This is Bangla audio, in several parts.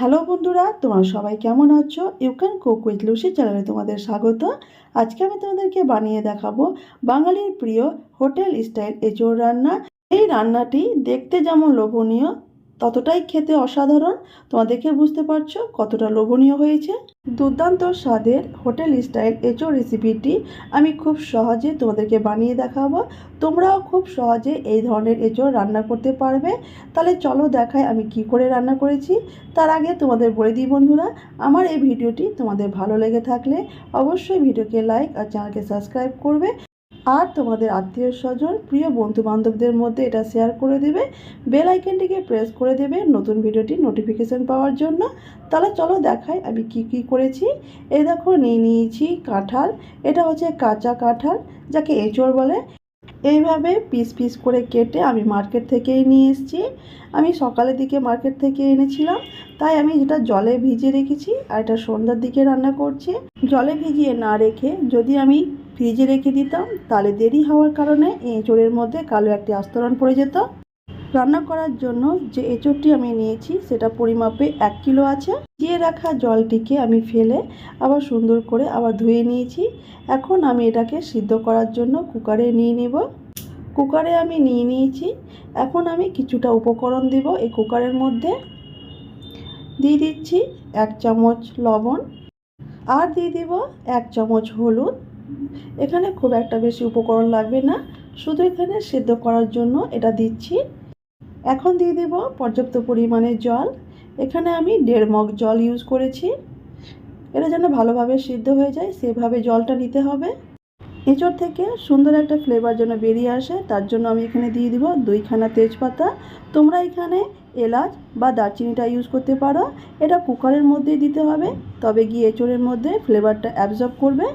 হ্যালো বন্ধুরা, তোমরা সবাই কেমন আছো? You can cook with Lucy চ্যানেলে তোমাদের স্বাগত। আজকে আমি তোমাদেরকে বানিয়ে দেখাবো বাঙালির প্রিয় হোটেল স্টাইল এঁচোড় রান্না। এই রান্নাটি দেখতে যেমন লোভনীয় ততটাই খেতে অসাধারণ। দেখে বুঝতে পারছ কতটা লোভনীয় হয়েছে? দুর্দান্ত স্বাদের হোটেল স্টাইল এঁচোড় রেসিপিটি আমি খুব সহজে তোমাদেরকে বানিয়ে দেখাবো। তোমরাও খুব সহজে এই ধরনের এঁচোড় রান্না করতে পারবে। তাহলে চলো দেখাই আমি কি করে রান্না করেছি। তার আগে তোমাদের বলে দিই বন্ধুরা, আমার এই ভিডিওটি তোমাদের ভালো লেগে থাকলে অবশ্যই ভিডিওকে লাইক আর চ্যানেলকে সাবস্ক্রাইব করবে। আর তোমাদের আত্মীয় স্বজন, প্রিয় বন্ধু বান্ধবদের মধ্যে এটা শেয়ার করে দেবে। বেল আইকনটিকে প্রেস করে দেবে নতুন ভিডিওটি নোটিফিকেশান পাওয়ার জন্য। তাহলে চলো দেখাই আমি কি কি করেছি। এই দেখো নিয়ে নিয়েছি কাঁঠাল। এটা হচ্ছে কাঁচা কাঁঠাল, যাকে এঁচড় বলে। এইভাবে পিস পিস করে কেটে আমি মার্কেট থেকেই নিয়ে এসেছি। আমি সকালের দিকে মার্কেট থেকে এনেছিলাম। তাই আমি যেটা জলে ভিজিয়ে রেখেছি আর এটা সন্ধ্যার দিকে রান্না করছি। জলে ভিজিয়ে না রেখে যদি আমি ফ্রিজে রেখে দিতাম। তাহলে দেরি হওয়ার কারণে এঁচড়ের মধ্যে কালো একটি আস্তরণ পড়ে যেত। রান্না করার জন্য যে এঁচড়টি আমি নিয়েছি, সেটা পরিমাপে এক কিলো আছে। দিয়ে রাখা জলটিকে আমি ফেলে আবার সুন্দর করে আবার ধুয়ে নিয়েছি। এখন আমি এটাকে সিদ্ধ করার জন্য কুকারে নিয়ে নিব। কুকারে আমি নিয়ে নিয়েছি। এখন আমি কিছুটা উপকরণ দিব এই কুকারের মধ্যে। দিয়ে দিচ্ছি এক চামচ লবণ। আর দিয়ে দিব এক চামচ হলুদ। এখানে খুব একটা বেশি উপকরণ লাগবে না। শুধু এখানে সেদ্ধ করার জন্য এটা দিচ্ছি। এখন দিয়ে দেব পর্যাপ্ত পরিমাণে জল। এখানে আমি দেড় মগ জল ইউজ করেছি। এটা যেন ভালোভাবে সিদ্ধ হয়ে যায়, সেভাবে জলটা নিতে হবে। এঁচড় থেকে সুন্দর একটা ফ্লেভার যেন বেরিয়ে আসে, তার জন্য আমি এখানে দিয়ে দিব দুইখানা তেজপাতা। তোমরা এখানে এলাচ বা দারচিনিটা ইউজ করতে পারো। এটা কুকারের মধ্যেই দিতে হবে, তবে গিয়ে এঁচড়ের মধ্যে ফ্লেভারটা অ্যাবজর্ব করবে।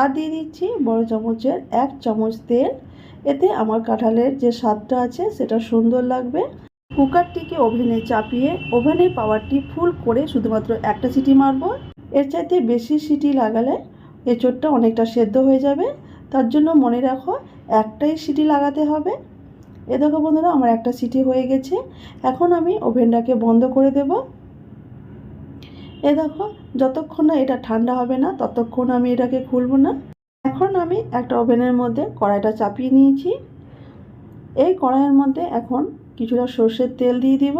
আর দিয়ে দিচ্ছি বড় চামচের এক চামচ তেল। এতে আমার কাঁঠালের যে স্বাদটা আছে সেটা সুন্দর লাগবে। কুকারটিকে ওভেনে চাপিয়ে, ওভেনের পাওয়ারটি ফুল করে শুধুমাত্র একটা সিটি মারবো। এর চাইতে বেশি সিটি লাগালে এঁচোড়টা অনেকটা সেদ্ধ হয়ে যাবে। তার জন্য মনে রাখো, একটাই সিটি লাগাতে হবে। এ দেখো বন্ধুরা, আমার একটা সিটি হয়ে গেছে। এখন আমি ওভেনটাকে বন্ধ করে দেব। এ দেখো, যতক্ষণ না এটা ঠান্ডা হবে না, ততক্ষণ আমি এটাকে খুলবো না। এখন আমি একটা ওভেনের মধ্যে কড়াইটা চাপিয়ে নিয়েছি। এই কড়াইয়ের মধ্যে এখন কিছুটা সর্ষের তেল দিয়ে দিব।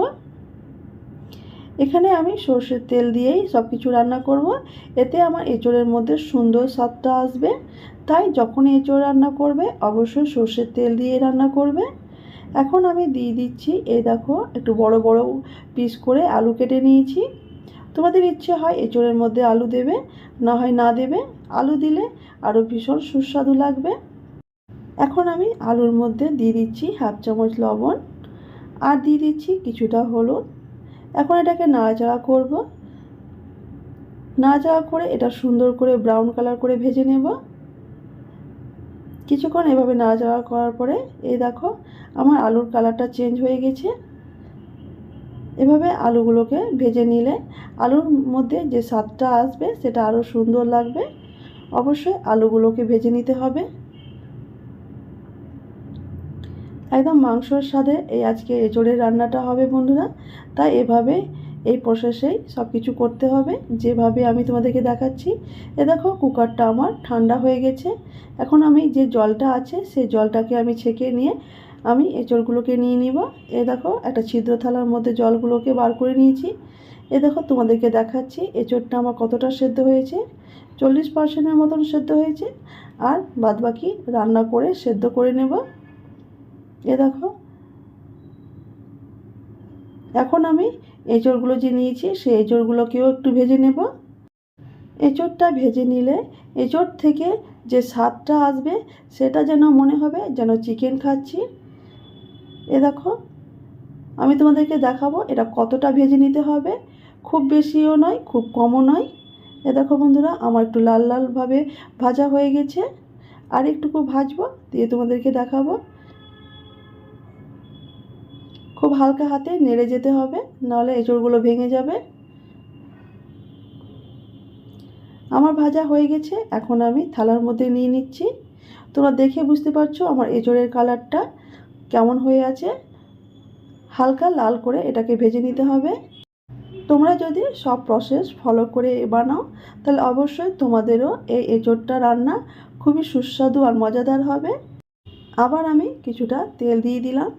এখানে আমি সর্ষের তেল দিয়েই সব কিছু রান্না করব। এতে আমার এঁচড়ের মধ্যে সুন্দর স্বাদটা আসবে। তাই যখন এঁচড় রান্না করবে, অবশ্যই সর্ষের তেল দিয়ে রান্না করবে। এখন আমি দিয়ে দিচ্ছি, এই দেখো, একটু বড় বড় পিস করে আলু কেটে নিয়েছি। তোমাদের ইচ্ছে হয় এঁচড়ের মধ্যে আলু দেবে, না হয় না দেবে, আলু দিলে আরও ভীষণ সুস্বাদু লাগবে। এখন আমি আলুর মধ্যে দিয়ে দিচ্ছি হাফ চামচ লবণ, আর দিয়ে দিচ্ছি কিছুটা হলুদ। এখন এটাকে নাড়াচাড়া করব। নাড়াচাড়া করে এটা সুন্দর করে ব্রাউন কালার করে ভেজে নেব। কিছুক্ষণ এভাবে নাড়াচাড়া করার পরে, এই দেখো, আমার আলুর কালারটা চেঞ্জ হয়ে গেছে। এভাবে আলুগুলোকে ভেজে নিলে আলুর মধ্যে যে স্বাদটা আসবে সেটা আরও সুন্দর লাগবে। অবশ্যই আলুগুলোকে ভেজে নিতে হবে। একদম মাংসর স্বাদে এই আজকে এঁচড়ের রান্নাটা হবে বন্ধুরা। তাই এভাবে এই প্রসেসেই সব কিছু করতে হবে। যেভাবে আমি তোমাদেরকে দেখাচ্ছি, এ দেখো কুকারটা আমার ঠান্ডা হয়ে গেছে। এখন আমি যে জলটা আছে সেই জলটাকে আমি ছেঁকে নিয়ে আমি এঁচড়গুলোকে নিয়ে নিব। এ দেখো, একটা ছিদ্র থালার মধ্যে জলগুলোকে বার করে নিয়েছি। এ দেখো, তোমাদেরকে দেখাচ্ছি এঁচড়টা আমার কতটা সেদ্ধ হয়েছে। চল্লিশ পার্সেন্টের মতন সেদ্ধ হয়েছে। আর বাদবাকি রান্না করে সেদ্ধ করে নেব। এ দেখো। এখন আমি এঁচড়গুলো যে নিয়েছি, সেই এঁচড়গুলোকেও একটু ভেজে নেব। এঁচড়টা ভেজে নিলে এঁচড় থেকে যে স্বাদটা আসবে, সেটা যেন মনে হবে, যেন চিকেন খাচ্ছি। এ দেখো, আমি তোমাদেরকে দেখাবো এটা কতটা ভেজে নিতে হবে। খুব বেশিও নয়, খুব কমও নয়। এ দেখো বন্ধুরা, আমার একটু লাল লালভাবে ভাজা হয়ে গেছে। আর একটুকু ভাজবো, দিয়ে তোমাদেরকে দেখাবো। খুব হালকা হাতে নেড়ে যেতে হবে, নাহলে এঁচড়গুলো ভেঙে যাবে। আমার ভাজা হয়ে গেছে, এখন আমি থালার মধ্যে নিয়ে নিচ্ছি। তোমরা দেখে বুঝতে পারছ আমার এঁচড়ের কালারটা। কেমন হয়ে আছে? হালকা লাল করে এটাকে ভেজে নিতে হবে। তোমরা যদি সব প্রসেস ফলো করে বানাও, তাহলে অবশ্যই তোমাদেরও এই এঁচোড়টা রান্না খুবই সুস্বাদু আর মজাদার হবে। আবার আমি কিছুটা তেল দিয়ে দিলাম।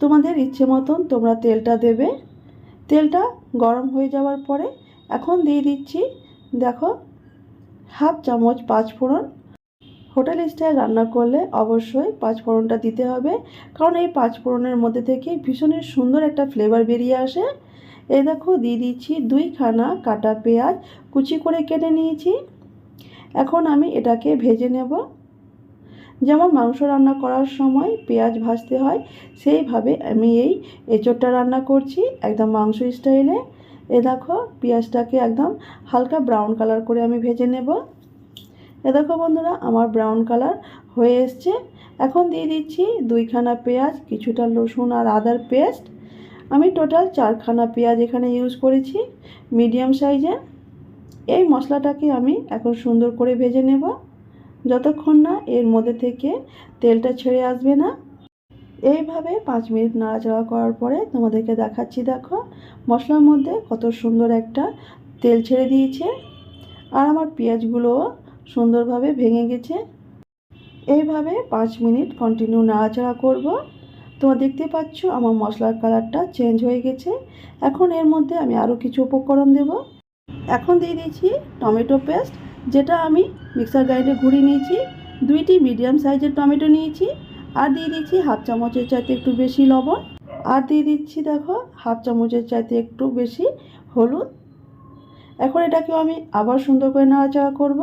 তোমাদের ইচ্ছে মতন তোমরা তেলটা দেবে। তেলটা গরম হয়ে যাওয়ার পরে এখন দিয়ে দিচ্ছি, দেখো, হাফ চামচ পাঁচ ফোড়ন হোটেল স্টাইল রান্না করলে অবশ্যই পাঁচ ফোড়নটা দিতে হবে। কারণ এই পাঁচ ফোড়নের মধ্যে থেকে ভীষণই সুন্দর একটা ফ্লেভার বেরিয়ে আসে। এই দেখো, দিয়ে দিচ্ছি দুইখানা কাটা পেঁয়াজ, কুচি করে কেটে নিয়েছি। এখন আমি এটাকে ভেজে নেব। যেমন মাংস রান্না করার সময় পেঁয়াজ ভাজতে হয়, সেইভাবে আমি এই এঁচোড়টা রান্না করছি একদম মাংস স্টাইলে। এ দেখো, পেঁয়াজটাকে একদম হালকা ব্রাউন কালার করে আমি ভেজে নেব। এ দেখো বন্ধুরা, আমার ব্রাউন কালার হয়ে এসছে। এখন দিয়ে দিচ্ছি দুইখানা পেঁয়াজ, কিছুটা রসুন আর আদার পেস্ট। আমি টোটাল চারখানা পেঁয়াজ এখানে ইউজ করেছি মিডিয়াম সাইজের এই মশলাটাকে আমি এখন সুন্দর করে ভেজে নেব। যতক্ষণ না এর মধ্যে থেকে তেলটা ছেড়ে আসবে না। এইভাবে পাঁচ মিনিট নাড়াচাড়া করার পরে তোমাদেরকে দেখাচ্ছি, দেখো। মশলার মধ্যে কত সুন্দর একটা তেল ছেড়ে দিয়েছে। আর আমার পেঁয়াজগুলোও সুন্দরভাবে ভেঙে গেছে। এইভাবে পাঁচ মিনিট কন্টিনিউ নাড়াচাড়া করব। তোমরা দেখতে পাচ্ছ আমার মশলার কালারটা চেঞ্জ হয়ে গেছে। এখন এর মধ্যে আমি আরও কিছু উপকরণ দেব। এখন দিয়ে দিয়েছি টমেটো পেস্ট, যেটা আমি মিক্সার গ্রাইন্ডে ঘুরিয়ে নিয়েছি। দুইটি মিডিয়াম সাইজের টমেটো নিয়েছি। আর দিয়ে দিচ্ছি হাফ চামচের চাইতে একটু বেশি লবণ। আর দিয়ে দিচ্ছি দেখো হাফ চামচের চাইতে একটু বেশি হলুদ। এখন এটাকেও আমি আবার সুন্দর করে নাড়াচাড়া করব।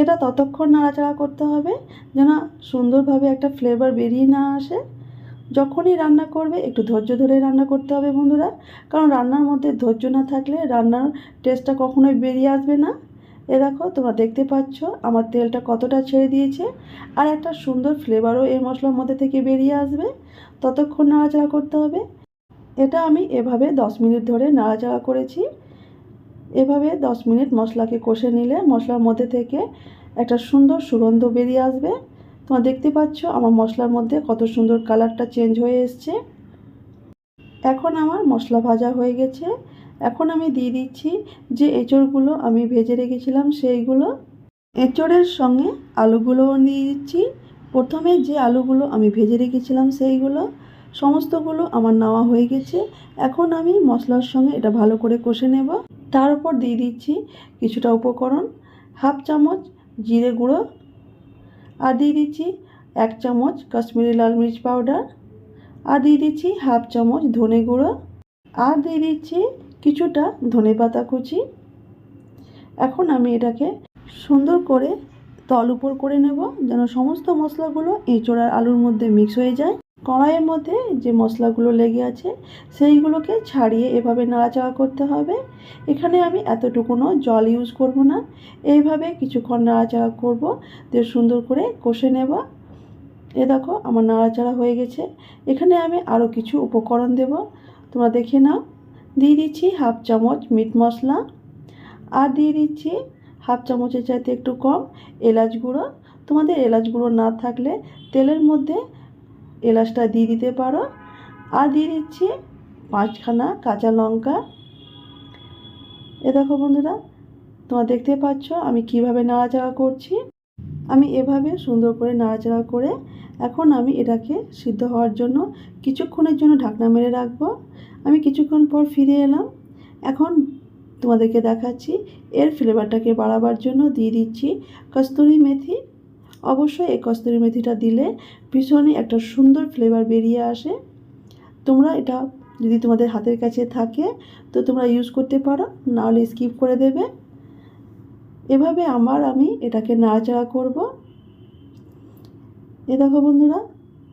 এটা ততক্ষণ নাড়াচাড়া করতে হবে, যেন সুন্দরভাবে একটা ফ্লেভার বেরিয়ে না আসে। যখনই রান্না করবে, একটু ধৈর্য ধরে রান্না করতে হবে বন্ধুরা, কারণ রান্নার মধ্যে ধৈর্য না থাকলে রান্নার টেস্টটা কখনোই বেরিয়ে আসবে না। এ দেখো, তোমরা দেখতে পাচ্ছ, আমার তেলটা কতটা ছেড়ে দিয়েছে, আর একটা সুন্দর ফ্লেভারও এই মশলার মধ্যে থেকে বেরিয়ে আসবে। ততক্ষণ নাড়াচাড়া করতে হবে। এটা আমি এভাবে দশ মিনিট ধরে নাড়াচাড়া করেছি। এভাবে দশ মিনিট মশলাকে কষে নিলে মশলার মধ্যে থেকে একটা সুন্দর সুগন্ধ বেরিয়ে আসবে। তোমরা দেখতে পাচ্ছ আমার মশলার মধ্যে কত সুন্দর কালারটা চেঞ্জ হয়ে এসছে। এখন আমার মশলা ভাজা হয়ে গেছে। এখন আমি দিয়ে দিচ্ছি যে এঁচড়গুলো আমি ভেজে রেখেছিলাম সেইগুলো। এঁচড়ের সঙ্গে আলুগুলোও দিয়ে দিচ্ছি। প্রথমে যে আলুগুলো আমি ভেজে রেখেছিলাম সেইগুলো, সমস্তগুলো আমার নেওয়া হয়ে গেছে। এখন আমি মশলার সঙ্গে এটা ভালো করে কষে নেব। তার উপর দিয়ে দিচ্ছি কিছুটা উপকরণ, হাফ চামচ জিরে গুঁড়ো আর দিয়ে দিচ্ছি এক চামচ কাশ্মীরি লাল মির্চ পাউডার আর দিয়ে দিচ্ছি হাফ চামচ ধনে গুঁড়ো আর দিয়ে দিচ্ছি কিছুটা ধনে পাতা কুচি। এখন আমি এটাকে সুন্দর করে তল উপর করে নেব যেন সমস্ত মশলাগুলো এঁচড় আর আলুর মধ্যে মিক্স হয়ে যায়। কড়াইয়ের মধ্যে যে মশলাগুলো লেগে আছে, সেইগুলোকে ছাড়িয়ে এভাবে নাড়াচাড়া করতে হবে। এখানে আমি এতটুকুনও জল ইউজ করব না। এইভাবে কিছুক্ষণ নাড়াচাড়া করব, দিয়ে সুন্দর করে কষে নেব। এ দেখো আমার নাড়াচাড়া হয়ে গেছে। এখানে আমি আরও কিছু উপকরণ দেব। তোমরা দেখে নাও। দিয়ে দিচ্ছি হাফ চামচ মিট মশলা। আর দিয়ে দিচ্ছি হাফ চামচের চাইতে একটু কম এলাচ গুঁড়ো। তোমাদের এলাচ গুঁড়ো না থাকলে তেলের মধ্যে এলাচটা দিয়ে দিতে পারো। আর দিয়ে দিচ্ছি পাঁচখানা কাঁচা লঙ্কা। এ দেখো বন্ধুরা, তোমরা দেখতে পাচ্ছ আমি কীভাবে নাড়াচাড়া করছি। আমি এভাবে সুন্দর করে নাড়াচাড়া করে এখন আমি এটাকে সিদ্ধ হওয়ার জন্য কিছুক্ষণের জন্য ঢাকনা মেরে রাখব। আমি কিছুক্ষণ পর ফিরে এলাম। এখন তোমাদেরকে দেখাচ্ছি, এর ফ্লেভারটাকে বাড়াবার জন্য দিয়ে দিচ্ছি কস্তুরি মেথি। অবশ্যই এই কস্তুরি মেথিটা দিলে ভীষণই একটা সুন্দর ফ্লেভার বেরিয়ে আসে। তোমরা এটা যদি তোমাদের হাতের কাছে থাকে, তো তোমরা ইউজ করতে পারো, নাহলে স্কিপ করে দেবে। এভাবে আমার আমি এটাকে নাড়াচাড়া করব। এ দেখো বন্ধুরা,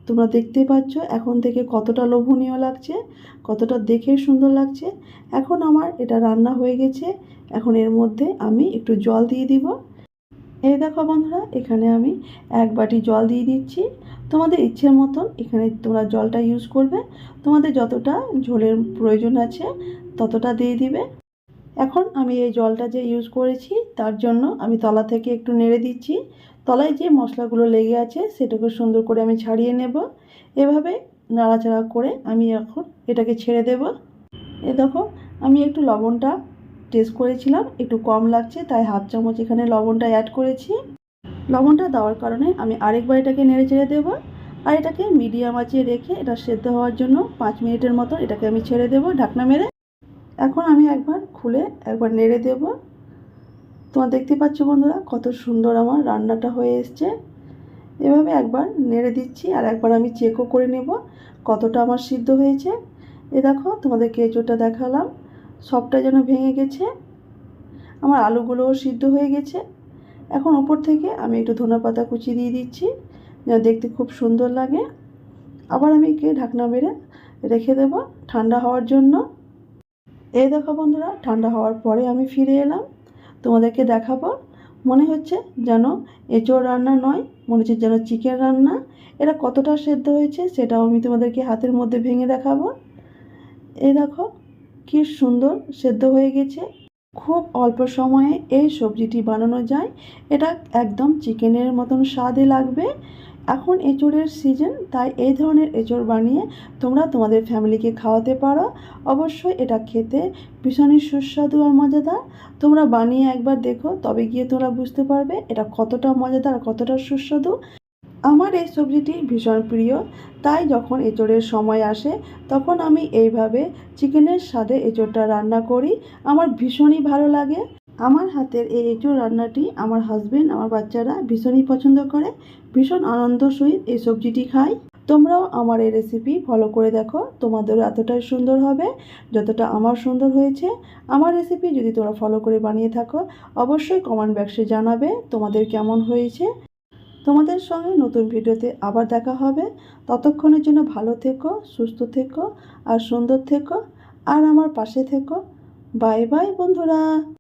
তোমরা দেখতে পাচ্ছ এখন থেকে কতটা লোভনীয় লাগছে, কতটা দেখে সুন্দর লাগছে। এখন আমার এটা রান্না হয়ে গেছে, এখন এর মধ্যে আমি একটু জল দিয়ে দিব। এই দেখো বন্ধুরা, এখানে আমি এক বাটি জল দিয়ে দিচ্ছি। তোমাদের ইচ্ছের মতন এখানে তোমরা জলটা ইউজ করবে। তোমাদের যতটা ঝোলের প্রয়োজন আছে ততটা দিয়ে দিবে। এখন আমি এই জলটা যে ইউজ করেছি, তার জন্য আমি তলা থেকে একটু নেড়ে দিচ্ছি। তলায় যে মশলাগুলো লেগে আছে, সেটাকে সুন্দর করে আমি ছাড়িয়ে নেব। এভাবে নাড়াচাড়া করে আমি এখন এটাকে ছেড়ে দেব। এ দেখো, আমি একটু লবণটা টেস্ট করেছিলাম, একটু কম লাগছে, তাই হাফ চামচ এখানে লবণটা অ্যাড করেছি। লবণটা দেওয়ার কারণে আমি আরেকবার এটাকে নেড়ে চেড়ে দেবো, আর এটাকে মিডিয়াম আঁচে রেখে এটা সেদ্ধ হওয়ার জন্য পাঁচ মিনিটের মতো এটাকে আমি ছেড়ে দেবো ঢাকনা মেরে। এখন আমি একবার খুলে একবার নেড়ে দেবো। তোমার দেখতে পাচ্ছ বন্ধুরা, কত সুন্দর আমার রান্নাটা হয়ে এসছে। এভাবে একবার নেড়ে দিচ্ছি, আর একবার আমি চেকও করে নেব কতটা আমার সিদ্ধ হয়েছে। এ দেখো তোমাদের কেঁচোটা দেখালাম। সবটা যেন ভেঙে গেছে। আমার আলুগুলোও সিদ্ধ হয়ে গেছে। এখন ওপর থেকে আমি একটু ধনে পাতা কুচি দিয়ে দিচ্ছি, যেন দেখতে খুব সুন্দর লাগে। আবার আমি কে ঢাকনা মেরে রেখে দেবো ঠান্ডা হওয়ার জন্য। এই দেখো বন্ধুরা, ঠান্ডা হওয়ার পরে আমি ফিরে এলাম। তোমাদেরকে দেখাবো। মনে হচ্ছে যেন এঁচোড় রান্না নয়, মনে হচ্ছে যেন চিকেন রান্না। এটা কতটা সেদ্ধ হয়েছে সেটাও আমি তোমাদেরকে হাতের মধ্যে ভেঙে দেখাবো। এই দেখো কি সুন্দর সেদ্ধ হয়ে গেছে। খুব অল্প সময়ে এই সবজিটি বানানো যায়। এটা একদম চিকেনের মতন স্বাদে লাগবে। এখন এঁচোড়ের সিজন, তাই এই ধরনের এঁচোড় বানিয়ে তোমরা তোমাদের ফ্যামিলিকে খাওয়াতে পারো। অবশ্যই এটা খেতে ভীষণই সুস্বাদু আর মজাদার। তোমরা বানিয়ে একবার দেখো, তবে গিয়ে তোমরা বুঝতে পারবে এটা কতটা মজাদার কতটা সুস্বাদু। আমার এই সবজিটি ভীষণ প্রিয়। তাই যখন এঁচোড়ের সময় আসে, তখন আমি এইভাবে চিকেনের স্বাদে এঁচোড়টা রান্না করি। আমার ভীষণই ভালো লাগে। আমার হাতের এই এঁচোড় রান্নাটি আমার হাজবেন্ড আমার বাচ্চারা ভীষণই পছন্দ করে। ভীষণ আনন্দ সহিত এই সবজিটি খাই তোমরাও আমার এই রেসিপি ফলো করে দেখো। তোমাদেরও এতটাই সুন্দর হবে, যতটা আমার সুন্দর হয়েছে। আমার রেসিপি যদি তোমরা ফলো করে বানিয়ে থাকো, অবশ্যই কমেন্ট বক্সে জানাবে তোমাদের কেমন হয়েছে। তোমাদের সঙ্গে নতুন ভিডিওতে আবার দেখা হবে। ততক্ষণের জন্য ভালো থেকো, সুস্থ থেকো, আর সুন্দর থেকো, আর আমার পাশে থেকো। বাই বাই, বন্ধুরা।